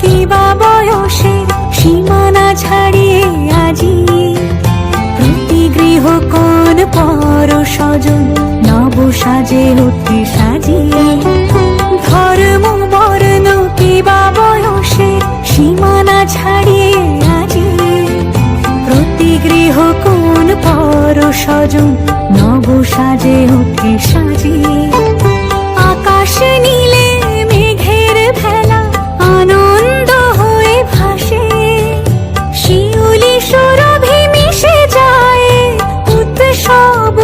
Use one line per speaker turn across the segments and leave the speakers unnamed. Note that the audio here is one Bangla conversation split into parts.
কিবা বয়সের সীমানা ছাড়িয়ে আজি। প্রতি গৃহ কোন পর স্বজন নব সাজে উঠে সাজিয়ে। ধর্ম, বর্ণ, কিবা বয়সের সীমানা ছাড়িয়ে আজি। প্রতি গৃহ কোন পর স্বজন নব সাজে উঠে সাজিয়ে। উৎসব উচ্ছ্বাসে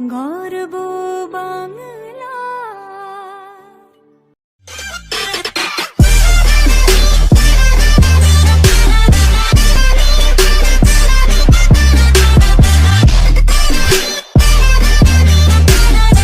গর্ব বাংলা